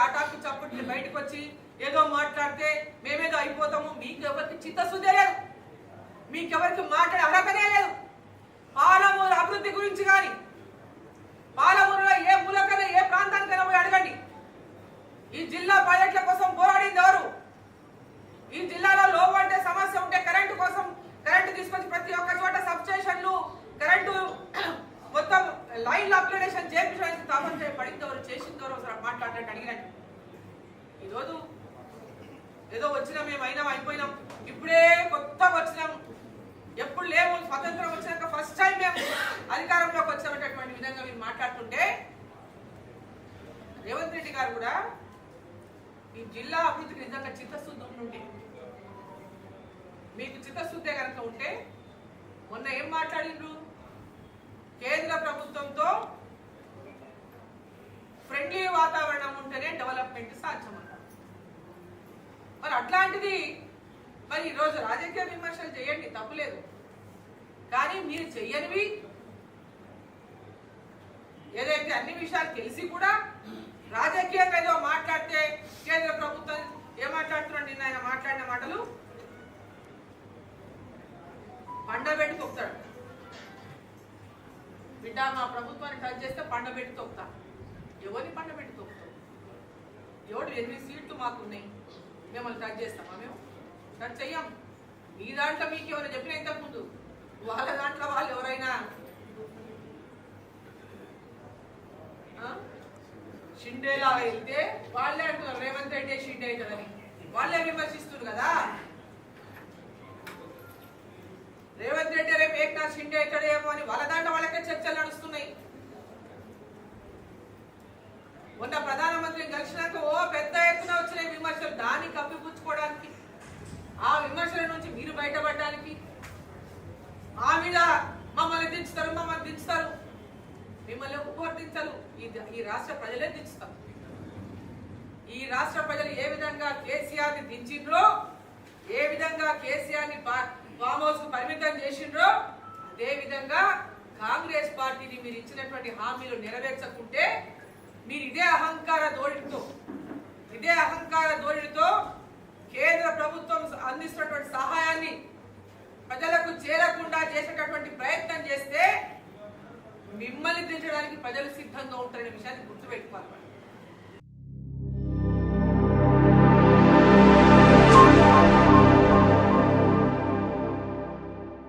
తాటాకు చప్పట్లు బయటకు వచ్చి ఏదో మాట్లాడితే మేమేదో అయిపోతాము. మీకు ఎవరికి చిత్తశుద్ధే లేదు. మీకెవరికి మాట్లాడే అర్హతనే లేదు. లైన్ల అప్గ్రేడేషన్ చేయించడానికి తాపం చేయబడింది ఎవరు చేసింది ఎవరు అసలు మాట్లాడడానికి అడిగినట్టు. ఈరోజు ఏదో వచ్చినాం మేము అయినాం అయిపోయినాం. ఇప్పుడే కొత్తగా వచ్చినాం. ఎప్పుడు లేము స్వతంత్రం వచ్చినాక ఫస్ట్ టైం మేము అధికారంలోకి వచ్చామనేటటువంటి విధంగా మీరు మాట్లాడుతుంటే రేవంత్ రెడ్డి గారు కూడా ఈ జిల్లా అభివృద్ధికి నిజంగా చిత్తశుద్ధి ఉంటే మీకు చిత్తశుద్ధే కనుక ఉంటే మొన్న ఏం మాట్లాడిండ్రు? కేంద్ర ప్రభుత్వంతో ఫ్రెండ్లీ వాతావరణం ఉంటేనే డెవలప్మెంట్ సాధ్యమన్నారు. మరి అట్లాంటిది మరి ఈరోజు రాజకీయ విమర్శలు చేయండి తప్పులేదు. కానీ మీరు చెయ్యనివి ఏదైతే అన్ని విషయాలు తెలిసి కూడా రాజకీయంగా ఏదో మాట్లాడితే కేంద్ర ప్రభుత్వం ఏం మాట్లాడుతున్నాడు నిన్న ఆయన మాట్లాడిన మాటలు బిడ్డ మా ప్రభుత్వాన్ని టచ్ చేస్తే పండబెట్టి తొక్కుతా. ఎవరిని పండబెట్టి తొక్కుతావు? ఎవడు ఎనిమిది సీట్లు మాకున్నాయి? మిమ్మల్ని టచ్ చేస్తామా మేము? టచ్ చెయ్యం. మీ దాంట్లో మీకు ఎవరైనా చెప్పిన ఇంతకుముందు. వాళ్ళ దాంట్లో వాళ్ళు ఎవరైనా? షిండేలా వెళ్తే వాళ్ళే అంటున్నారు. రేవంత్ రెడ్డి షిండే అవుతుందని వాళ్ళే విమర్శిస్తున్నారు కదా. షిండే అవుతాడేమో అని వాళ్ళ దాంట్లో వాళ్ళకే చర్చలు నడుస్తున్నాయి. మొన్న ప్రధానమంత్రిని కలిసినాక ఓ పెద్ద ఎత్తున వచ్చిన విమర్శలు దాన్ని కప్పిపుచ్చుకోవడానికి ఆ విమర్శల నుంచి మీరు బయటపడడానికి. మా మీద మమ్మల్ని దించుతారు మమ్మల్ని దించుతారు. మిమ్మల్ని ఉపవర్తించరు. ఈ ఈ రాష్ట్ర ప్రజలే దించుతారు. ఈ రాష్ట్ర ప్రజలు ఏ విధంగా కేసీఆర్ని దించిండ్రో ఏ విధంగా కేసీఆర్ని ఫామ్ హౌస్ పరిమితం చేసిండ్రో అదేవిధంగా కాంగ్రెస్ పార్టీని మీరు ఇచ్చినటువంటి హామీలు నెరవేర్చకుంటే మీరు ఇదే అహంకార ధోరణితో ఇదే అహంకార ధోరణితో కేంద్ర ప్రభుత్వం అందిస్తున్నటువంటి సహాయాన్ని ప్రజలకు చేరకుండా చేసేటటువంటి ప్రయత్నం చేస్తే మిమ్మల్ని దించడానికి ప్రజలు సిద్ధంగా ఉంటారనే విషయాన్ని గుర్తుపెట్టుకోవాలి.